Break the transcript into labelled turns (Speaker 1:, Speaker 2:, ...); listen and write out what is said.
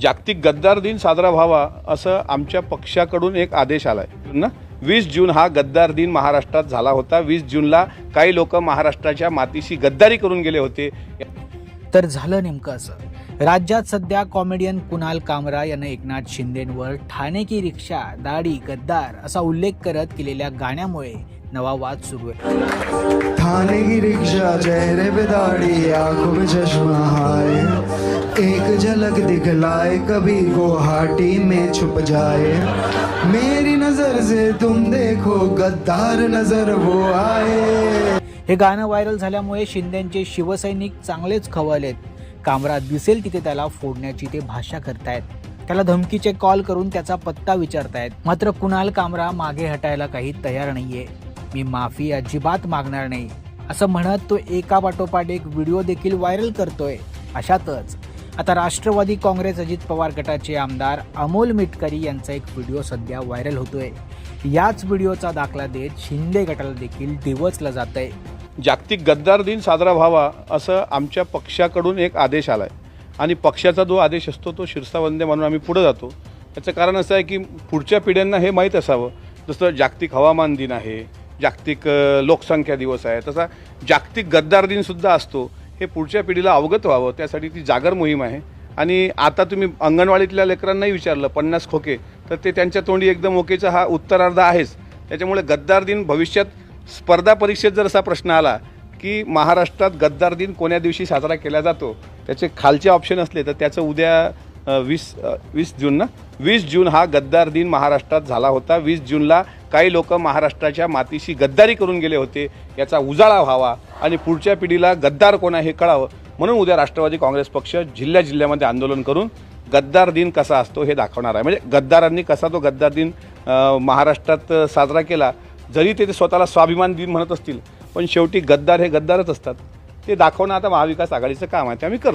Speaker 1: जागतिक गद्दार दिन साजरा व्हावा असं आमच्या पक्षाकडून एक आदेश आलाय. ना? वीस जून हा गद्दार दिन महाराष्ट्रात झाला होता. वीस जूनला काही लोक महाराष्ट्राच्या मातीशी गद्दारी करून गेले होते.
Speaker 2: तर झालं नेमकं असं. राज्यात सध्या कॉमेडियन कुणाल कामरा यानं एकनाथ शिंदेंवर ठाणे की रिक्षा दाढी गद्दार असा उल्लेख करत केलेल्या गाण्यामुळे नवा वाद सुरू आहे.
Speaker 3: थाने की रिक्शा चेहरे पे दाढ़ी आंखों में चश्मा हाय. एक झलक दिखलाए कभी गुवाहाटी में छुप जाए। मेरी नजर से तुम देखो गद्दार नजर वो आए।
Speaker 2: हे गाणं व्हायरल झाल्यामुळे शिंदेचे शिवसैनिक चांगलेच खवळलेत कामरा दिसेल तिथे त्याला फोडण्याची ते भाषा करतायत. त्याला धमकीचे कॉल करून त्याचा पत्ता विचारतायत. मात्र कुणाल कामरा मागे हटायला काही तयार नाहीये. मी माफी अजिबात मागणार नाही. असं म्हणत तो एका पाठोपाठ एक व्हिडिओ देखील व्हायरल करतोय. अशातच आता राष्ट्रवादी काँग्रेस अजित पवार गटाचे आमदार अमोल मिटकरी यांचा एक व्हिडिओ सध्या व्हायरल होतोय. याच व्हिडिओचा दाखला देत शिंदे गटाला देखील डिवचला जात आहे
Speaker 1: जागतिक गद्दार दिन साजरा व्हावा असं आमच्या पक्षाकडून एक आदेश आलाय. आणि पक्षाचा जो आदेश असतो तो शिरसावंदे म्हणून आम्ही पुढे जातो. याचं कारण असं आहे की पुढच्या पिढ्यांना हे माहीत असावं. जसं जागतिक हवामान दिन आहे जागतिक लोकसंख्या दिवस आहे. तसा जागतिक गद्दार दिनसुद्धा असतो. हे पुढच्या पिढीला अवगत व्हावं त्यासाठी ती जागर मोहीम आहे. आणि आता तुम्ही अंगणवाडीतल्या लेकरांनाही विचारलं पन्नास खोके तर ते त्यांच्या तोंडी एकदम ओकेचा हा उत्तरार्ध आहेच. त्याच्यामुळे गद्दार दिन भविष्यात स्पर्धा परीक्षेत जर असा प्रश्न आला की महाराष्ट्रात गद्दार दिन कोण्या दिवशी साजरा केला जातो त्याचे खालचे ऑप्शन असले तर त्याचं उद्या वीस वीस जून ना? वीस जून हा गद्दार दिन महाराष्ट्रात झाला होता. वीस जूनला काही लोक महाराष्ट्राच्या मातीशी गद्दारी करून गेले होते याचा उजाळा व्हावा आणि पुढच्या पिढीला गद्दार कोण आहे हे कळावं म्हणून उद्या राष्ट्रवादी काँग्रेस पक्ष जिल्ह्या जिल्ह्यामध्ये आंदोलन करून गद्दार दिन कसा असतो हे दाखवणार आहे. म्हणजे गद्दारांनी कसा तो गद्दार दिन महाराष्ट्रात साजरा केला जरी ते ते स्वतःला स्वाभिमान दिन म्हणत असतील पण शेवटी गद्दार हे गद्दारच असतात. ते दाखवणं आता महाविकास आघाडीचं काम आहे ते आम्ही करतो.